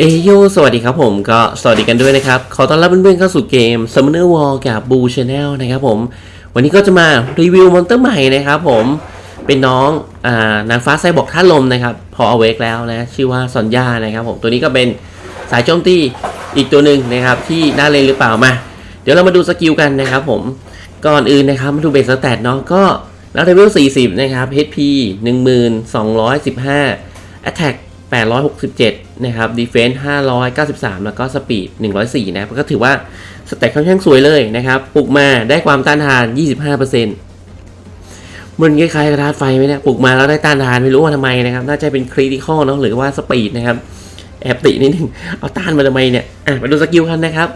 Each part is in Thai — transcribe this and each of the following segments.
เอโยสวัสดีครับผมก็สวัสดีกันด้วยนะครับ ขอต้อนรับเพื่อนๆเข้าสู่เกม Summoner War กับ Boo Channel นะครับผม วันนี้ก็จะมารีวิวมอนเตอร์ใหม่นะครับผมเป็นน้องอ่านางฟ้าไซบอร์กท่าลมนะครับ พอเอาเวกแล้วนะ ชื่อว่าซอนยานะครับผม ตัวนี้ก็เป็นสายโจมตีอีกตัวหนึ่งนะครับ ที่น่าเล่นหรือเปล่ามา เดี๋ยวเรามาดูสกิลกันนะครับผม ก่อนอื่นนะครับมาดูเบสสแตทเนาะก็แล้วเลเวล40 นะครับ HP 1215 Attack 867 นะครับ Defense 593 แล้วก็ Speed 104 นะครับก็ถือว่าสเต็ค่อนข้างสวยเลยนะครับปลุกมาได้ความต้านทาน 25%มันคล้ายๆกระทาไฟไหมเนี่ยปลุกมาแล้วได้ต้านทานไม่รู้ว่าทำไมนะครับ น่าจะเป็นคริติคอลเนาะหรือว่าสปีดนะครับ แอบตินิดนึง เอาต้านมาทำไมเนี่ย อะมาดูสกิลกันนะครับ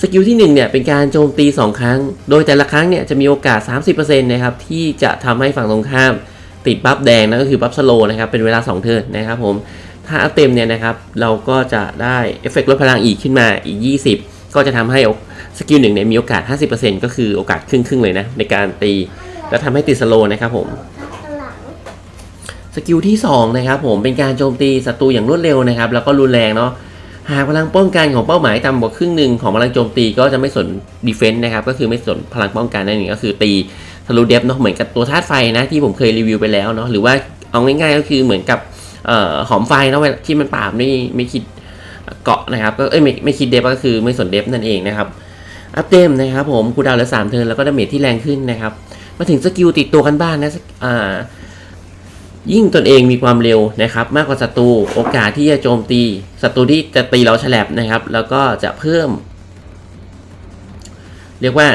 สกิลที่ 1 เนี่ย เป็นการโจมตี 2 ครั้ง โดยแต่ละครั้งเนี่ย จะมีโอกาส 30%นะครับ ที่จะทำให้ฝั่งตรงข้าม ติดบัฟแดงนั่นก็คือบัฟสโลนะครับ เป็นเวลา 2 เทิร์นนะครับผม ถ้าอัพเต็มเนี่ยนะครับ เราก็จะได้เอฟเฟกต์ลดพลังอีกขึ้นมาอีก 20 ก็จะทำให้สกิลหนึ่งเนี่ยมีโอกาส 50%ก็คือโอกาสครึ่งๆเลยนะ ในการตี แล้วทำให้ติดสโลนะครับผมสกิลที่ 2 นะครับผมเป็นการโจมตีศัตรูอย่างรวดเร็วนะครับ แล้วก็รุนแรงเนาะหากพลังป้องกันของเป้าหมายต่ำกว่าครึ่งหนึ่งของพลังโจมตีก็จะไม่สนดีเฟนต์นะครับ ก็คือไม่สนพลังป้องกันนั่นเองก็คือตีทะลุเดฟเนาะเหมือนกับตัวธาตุไฟนะที่ผมเคยรีวิวไปแล้วเนาะหรือว่าเอาง่ายๆก็คือเหมือนกับ หอมไฟนะเวลาที่มันปราบไม่ไม่คิดเกาะนะครับ ก็เอ้ยไม่ไม่คิดเดฟก็คือไม่สนเดฟนั่นเองนะครับ อัพเต็มนะครับผมคูดาวเหลือสามเทิร์นแล้วก็ดาเมจที่แรงขึ้นนะครับ มาถึงสกิลติดตัวกันบ้านนะอ่ายิ่งตนเองมีความเร็วนะครับ มากกว่าศัตรูโอกาสที่จะโจมตีศัตรูที่จะตีเราฉลับนะครับ แล้วก็จะเพิ่ม เรียกว่า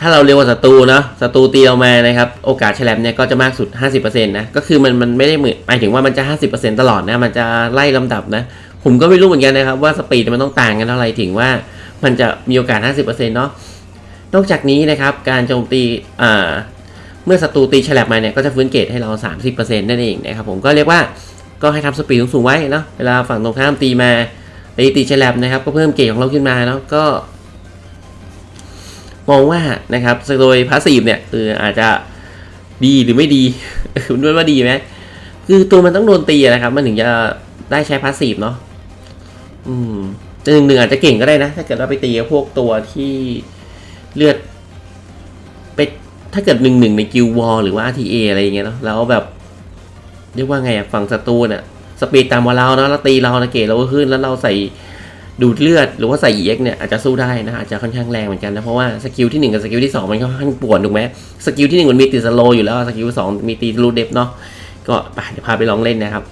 ถ้าเราเร็วกว่าศัตรูเนาะศัตรูตีเรามานะครับ โอกาสฉลับเนี่ยก็จะมากสุด 50%นะ ก็คือมันมันไม่ได้เหมือนหมายถึงว่ามันจะ 50%ตลอดนะ มันจะไล่ลำดับนะ ผมก็ไม่รู้เหมือนกันนะครับว่าสปีดมันต้องต่างกันเท่าไหร่ถึงว่ามันจะมีโอกาส 50%เนาะ นอกจากนี้นะครับ การโจมตีอ่าเมื่อศัตรูตีฉลบมาเนี่ยก็จะฟื้นเกรดให้เรา 30%นั่นเองนะครับผมก็เรียกว่าก็ให้ทำสปีดสูงๆไว้เนาะ เวลาฝั่งตรงข้ามตีมาตีตีฉลบนะครับ ก็เพิ่มเกรดของเราขึ้นมาเนาะ ก็ มองว่านะครับโดยพาสซีฟเนี่ยคืออาจจะดีหรือไม่ดีคุณด้วยว่าดีไหมคือตัวมันต้องโดนตีนะครับ มันถึงจะได้ใช้พาสซีฟเนาะอืมแต่หนึ่งหนึ่งอาจจะเก่งก็ได้นะ ถ้าเกิดเราไปตีพวกตัวที่เลือดไปถ้าเกิดหนึ่งหนึ่งในกิลวอลหรือว่า RTA อะไรอย่างเงี้ยเนาะแล้วแบบเรียกว่าไงอะฝั่งศัตรูเนี่ยสปีดตามกว่าเราเนาะแล้วตีเรานะเกตเราก็ขึ้นแล้วเราใส่ ดูดเลือดหรือว่าใส่ EX เนี่ยอาจจะสู้ได้นะอาจจะค่อนข้างแรงเหมือนกันนะ เพราะว่าสกิลที่หนึ่งกับสกิลที่สองมันค่อนข้างปวดถูกไหมสกิลที่หนึ่งมันมีติดสโลอยู่แล้วสกิลสองมีตีรูเดฟเนาะก็ไปเดี๋ยวพาไปลองเล่นนะครับ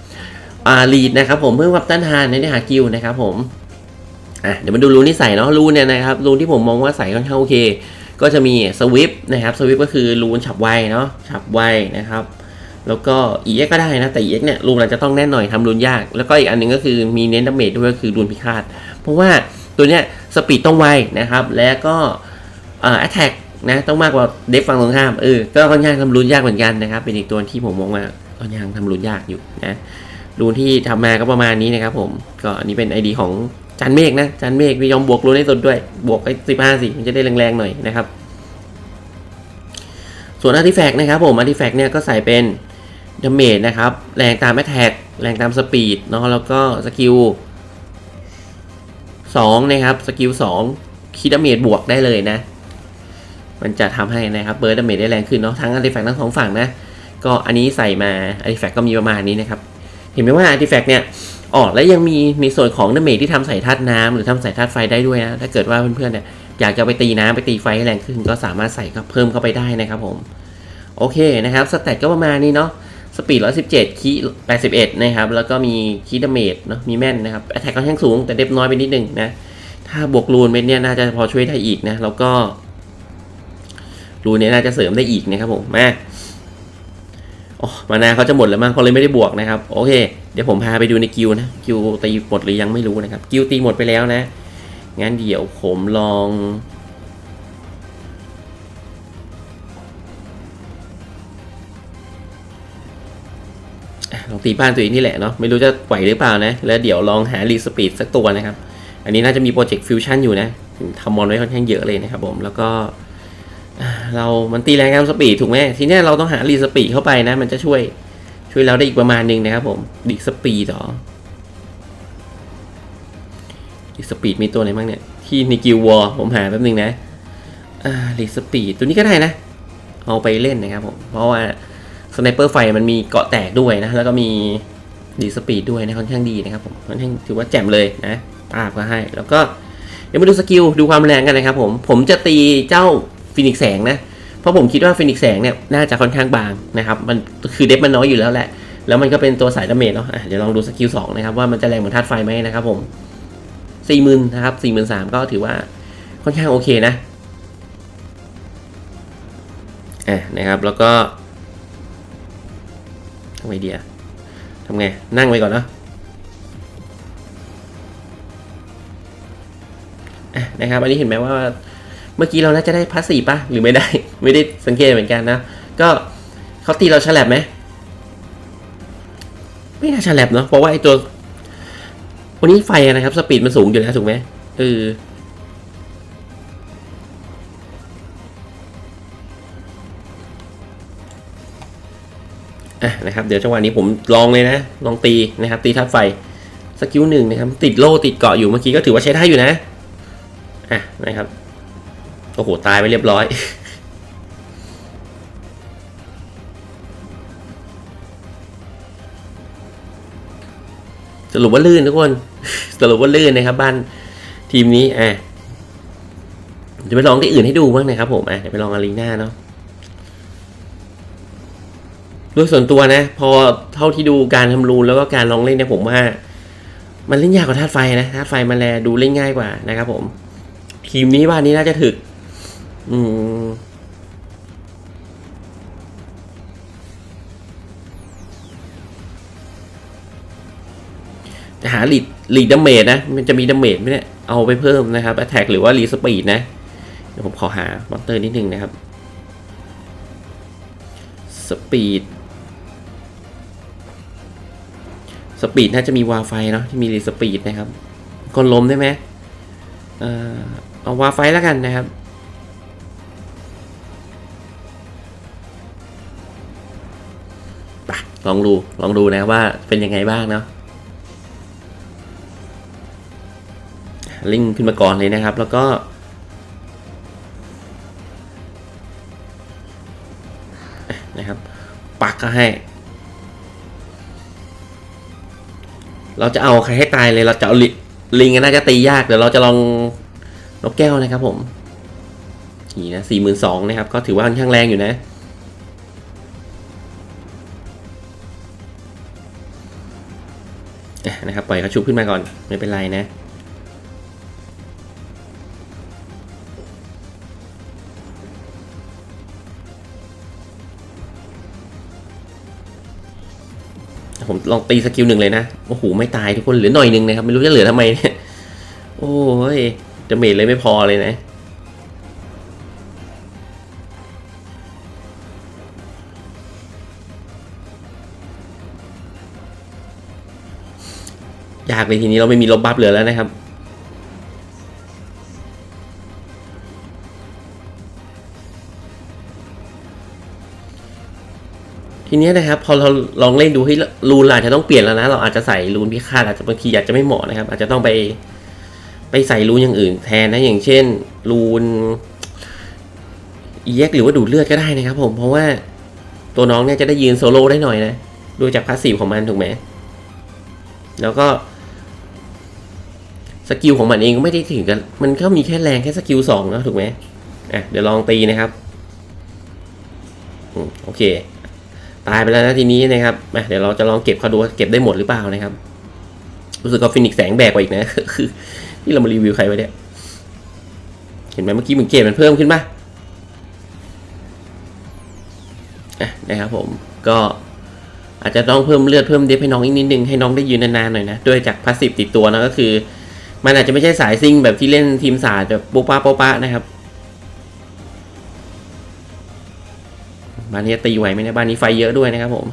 อ่าลีดนะครับผมเพิ่มความต้านทานในเนื้อหากิลนะครับผมอะเดี๋ยวมาดูรูนที่ใส่เนาะรูนเนี่ยนะครับรูนที่ผมมองว่าใส่ค่อนข้างโอเค ก็จะมีสวิปนะครับสวิปก็คือรูนฉับไวเนาะฉับไวนะครับแล้วก็ EX ก็ได้นะแต่ EX เนี่ยรูนอาจจะต้องแน่นหน่อยทำรูนยาก แล้วก็อีกอันนึงก็คือมีเน้นดาเมจด้วยก็คือรูนพิฆาต เพราะว่าตัวเนี้ยสปีดต้องไวนะครับ แล้วก็แอตแทกนะต้องมากกว่าเดฟฝั่งตรงข้ามเออก็ค่อนข้างทำรูนยากเหมือนกันนะครับ เป็นอีกตัวที่ผมมองว่าค่อนข้างทำรูนยากอยู่นะรูนที่ทำมาก็ประมาณนี้นะครับผมก็อันนี้เป็น ID ของจันเมฆนะจันเมฆมียอมบวกรูนให้สุดด้วย บวกไปสิบห้าสิมันจะได้แรงๆหน่อยนะครับ ส่วนอาร์ติแฟกต์นะครับผมอาร์ติแฟกต์เนี่ยก็ใส่เป็นดาเมจนะครับ แรงตามแอตแทกแรงตามสปีดเนาะแล้วก็สกิล สองนะครับสกิลสองคิดดาเมจบวกได้เลยนะ มันจะทำให้นะครับเบิร์ดดาเมจได้แรงขึ้นเนาะทั้งอาร์ติแฟกต์ทั้งสองฝั่งนะ ก็อันนี้ใส่มาอาร์ติแฟกต์ก็มีประมาณนี้นะครับ เห็นไหมว่าอาร์ติแฟกต์เนี่ยอ๋อแล้วยังมีในส่วนของดาเมจที่ทำใส่ธาตุน้ำหรือทำใส่ธาตุไฟได้ด้วยนะถ้าเกิดว่าเพื่อนๆเนี่ยอยากจะไปตีน้ำไปตีไฟให้แรงขึ้น ก็สามารถใส่เพิ่มเข้าไปได้นะครับผมโอเคนะครับสแตทก็ประมาณนี้เนาะ สปีด 117 คี81 นะครับ แล้วก็มีคีดเมจเนาะ มีแม่นนะครับ แอตแทกค่อนข้างสูง แต่เดฟน้อยไปนิดนึงนะ ถ้าบวกรูนเม็ดเนี่ยน่าจะพอช่วยได้อีกนะ แล้วก็รูนเนี่ยน่าจะเสริมได้อีกนะครับผม มาโอ้มานาเขาจะหมดแล้วมั้งเขาเลยไม่ได้บวกนะครับ โอเค เดี๋ยวผมพาไปดูในกิวนะ กิวตีหมดหรือยังไม่รู้นะครับ กิวตีหมดไปแล้วนะ งั้นเดี๋ยวผมลอง อะลองตีบ้านตัวเองนี่แหละเนาะไม่รู้จะไหวหรือเปล่านะ แล้วเดี๋ยวลองหารีสปีดสักตัวนะครับ อันนี้น่าจะมีโปรเจกต์ฟิวชั่นอยู่นะทำมอนไว้ค่อนข้างเยอะเลยนะครับผมแล้วก็เรามันตีแรงกับสปีดถูกไหมทีนี้เราต้องหารีสปีดเข้าไปนะ มันจะช่วยช่วยเราได้อีกประมาณหนึงนะครับผมดีสปีดหรอรีสปีดมีตัวไหนบ้างเนี่ย ที่ในกิลวอร์ผมหาแป๊บนึงนะอ่ารีสปีดตัวนี้ก็ได้นะ เอาไปเล่นนะครับผม เพราะว่า สไนเปอร์ไฟมันมีเกาะแตกด้วยนะ แล้วก็มีรีสปีดด้วยนะค่อนข้างดีนะครับผมค่อนข้างถือว่าแจ่มเลยนะปาบก็ให้ แล้วก็เดี๋ยวมาดูสกิลดูความแรงกันนะครับผมผมจะตีเจ้าฟินิกแสงนะ เพราะผมคิดว่าฟินิกแสงเนี่ยน่าจะค่อนข้างบางนะครับ มันคือเดฟมันน้อยอยู่แล้วแหละ แล้วมันก็เป็นตัวสายดาเมจเนาะะเดี๋ยวลองดูสกิลสองนะครับว่ามันจะแรงเหมือนธาตุไฟไหมนะครับผมสี่หมื่นนะครับสี่หมื่นสามก็ถือว่าค่อนข้างโอเคนะอะนะครับแล้วก็ ไงดีอะทำไง นั่งไว้ก่อนเนาะนะครับ อันนี้เห็นไหมว่าเมื่อกี้เราน่าจะได้พาสซีฟปะหรือไม่ได้ ไม่ได้สังเกตเหมือนกันนะ ก็เขาตีเราฉลับไหม ไม่น่าฉลับเนาะ เพราะว่าไอตัววันนี้ไฟนะครับ สปีดมันสูงอยู่แล้วถูกไหมเออ อะนะครับเดี๋ยวจังหวะนี้ผมลองเลยนะ ลองตีนะครับ ตีทัดไฟสกิลหนึ่งนะครับ ติดโล่ติดเกาะอยู่เมื่อกี้ก็ถือว่าใช้ได้อยู่นะอะนะครับโอ้โหตายไปเรียบร้อย สรุปว่าลื่นทุกคนสรุปว่าลื่นนะครับ บ้านทีมนี้อะจะไปลองที่อื่นให้ดูบ้างนะครับผมอะเดี๋ยวไปลองอารีนาเนาะ โดยส่วนตัวนะ พอเท่าที่ดูการทำรูนแล้วก็การลองเล่นเนี่ยผมว่า มันเล่นยากกว่าธาตุไฟนะธาตุไฟมันแลดูเล่นง่ายกว่านะครับผม ทีมนี้บ้านนี้น่าจะถึก อืมจะหาลีดลีดดาเมจนะ มันจะมีดาเมจไหมเนี่ย เอาไปเพิ่มนะครับ attack หรือว่ารีสปีดนะ เดี๋ยวผมขอหามอนเตอร์นิดนึงนะครับ สปีด สปีดน่าจะมีวาไฟเนาะที่มีรีสปีดนะครับ คนล้มได้ไหมเออเอาวาไฟแล้วกันนะครับ ลองดู ลองดูนะว่าเป็นยังไงบ้างเนาะลิงขึ้นมาก่อนเลยนะครับ แล้วก็นะครับ ปักก็ให้ เราจะเอาใครให้ตายเลย เราจะเอาลิลงก็น่าจะตียาก เดี๋ยวเราจะลองนกแก้วนะครับผม นี่นะสี่หมื่นสองนะครับ ก็ถือว่าค่อนข้างแรงอยู่นะอะนะครับ ปล่อยเขาชุบขึ้นมาก่อน ไม่เป็นไรนะ ผมลองตีสกิลหนึ่งเลยนะ โอ้โห ไม่ตายทุกคนเหลือหน่อยหนึ่งนะครับ ไม่รู้จะเหลือทำไมเนี่ย โอ้ยดาเมจเลยไม่พอเลยนะ ยากเลยทีนี้เราไม่มีลบบัฟเหลือแล้วนะครับ ทีนี้นะครับพอเราลองเล่นดูให้รูนเราอาจจะต้องเปลี่ยนแล้วนะ เราอาจจะใส่รูนพิฆาตอาจจะบางทีอาจจะไม่เหมาะนะครับ อาจจะต้องไปไปใส่รูนอย่างอื่นแทนนะอย่างเช่น รูนเอ็กหรือว่าดูดเลือดก็ได้นะครับผมเพราะว่าตัวน้องเนี่ยจะได้ยืนโซโล่ได้หน่อยนะดูจากพาสซีฟของมันถูกไหมแล้วก็สกิลของมันเองก็ไม่ได้ถึงกัน มันก็มีแค่แรงแค่สกิลสองนะถูกไหมอะเดี๋ยวลองตีนะครับอืมโอเค ตายไปแล้วนะทีนี้นะครับเดี๋ยวเราจะลองเก็บเขาดูว่าเก็บได้หมดหรือเปล่านะครับ รู้สึกว่าฟินิกแสงแบกกว่าอีกนะ คือที่เรามารีวิวใครไว้เนี่ย เห็นไหมเมื่อกี้มือนเกรดมันเพิ่มขึ้นป่ะนะครับผมก็อาจจะต้องเพิ่มเลือดเพิ่มเดฟให้น้องอีกนิดนึงให้น้องได้ยืนนานๆหน่อยนะด้วยจากพาสซีฟติดตัวนะก็คือ มันอาจจะไม่ใช่สายซิ่งแบบที่เล่นทีมสาดแบบโป๊ะป้าโป๊ะป้านะครับ บ้านนี้ตีไหวไหมเนะบ้านนี้ไฟเยอะด้วยนะครับผม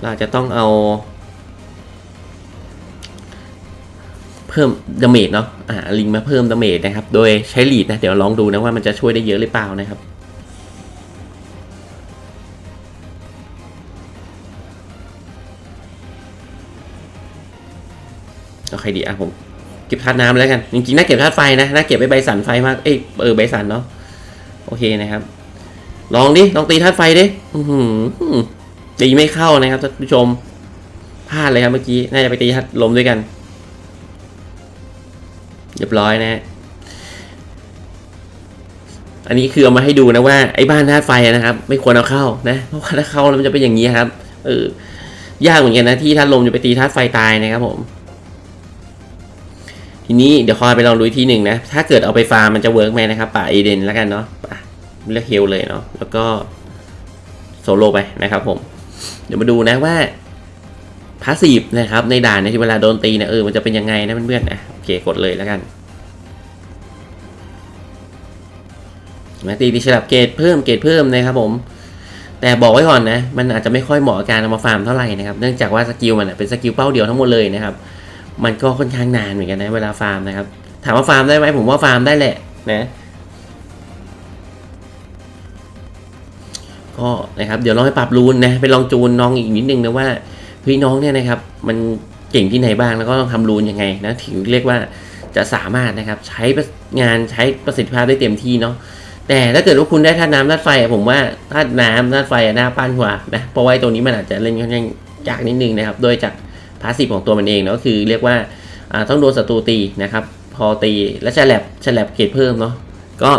เราจะต้องเอา เพิ่มดาเมจเนาะอ่าลิงมาเพิ่มดาเมจนะครับ โดยใช้ลีดนะ เดี๋ยวลองดูนะว่ามันจะช่วยได้เยอะหรือเปล่านะครับเอาใครดีอะผมเก็บธาตุน้ำแล้วกัน จริงๆน่าเก็บธาตุไฟนะน่าเก็บไว้ใบสันไฟมากเอ้ยเออใบสันเนาะโอเคนะครับ ลองดิ ลองตีธาตุไฟดิตีไม่เข้านะครับท่านผู้ชม พลาดเลยครับเมื่อกี้ น่าจะไปตีธาตุลมด้วยกัน เรียบร้อยนะฮะอันนี้คือเอามาให้ดูนะว่าไอ้บ้านธาตุไฟนะครับ ไม่ควรเอาเข้านะ เพราะว่าถ้าเข้าแล้วมันจะเป็นอย่างนี้ครับ เออ ยากเหมือนกันนะที่ธาตุลมจะไปตีธาตุไฟตายนะครับผม ทีนี้เดี๋ยวคอยไปลองดูอีกทีหนึ่งนะ ถ้าเกิดเอาไปฟาร์มมันจะเวิร์กไหมนะครับป่าเอเดนแล้วกันเนาะ เลือกเฮลเลยเนาะแล้วก็โซโลไปนะครับผม เดี๋ยวมาดูนะว่าพาสซีฟนะครับในด่านในที่เวลาโดนตีเนี่ยเออมันจะเป็นยังไงนะเพื่อนๆนะโอเคกดเลยแล้วกันมาตีตีฉลับเกรดเพิ่มเกรดเพิ่มนะครับผม แต่บอกไว้ก่อนนะ มันอาจจะไม่ค่อยเหมาะกับการเอามาฟาร์มเท่าไหร่นะครับ เนื่องจากว่าสกิลมันเป็นสกิลเป้าเดียวทั้งหมดเลยนะครับ มันก็ค่อนข้างนานเหมือนกันนะเวลาฟาร์มนะครับ ถามว่าฟาร์มได้ไหมผมว่าฟาร์มได้แหละนะ ก็นะครับเดี๋ยวลองไปปรับรูนนะไปลองจูนน้องอีกนิดนึงนะว่าเฮ้ยน้องเนี่ยนะครับมันเก่งที่ไหนบ้างแล้วก็ต้องทำรูนยังไงนะถึงเรียกว่าจะสามารถนะครับใช้งานใช้ประสิทธิภาพได้เต็มที่เนาะแต่ถ้าเกิดว่าคุณได้ธาตุน้ำธาตุไฟผมว่าธาตุน้ำธาตุไฟอะน่าปั้นกว่านะเพราะว่าตัวนี้มันอาจจะเล่นค่อนข้างยากนิดนึงนะครับ โดยจากพาสซีฟของตัวมันเองเนาะคือเรียกว่าต้องโดนศัตรูตีนะครับ พอตีและฉลับฉลับเกรดเพิ่มเนาะก็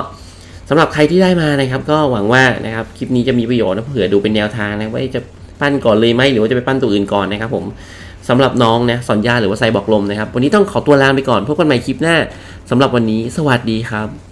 สำหรับใครที่ได้มานะครับ ก็หวังว่านะครับคลิปนี้จะมีประโยชน์นะเผื่อดูเป็นแนวทางนะว่าจะปั้นก่อนเลยไหมหรือว่าจะไปปั้นตัวอื่นก่อนนะครับผมสำหรับน้องนะสอนยาหรือว่าไซบอกลมนะครับ วันนี้ต้องขอตัวลาไปก่อนพบกันใหม่คลิปหน้าสำหรับวันนี้ สวัสดีครับ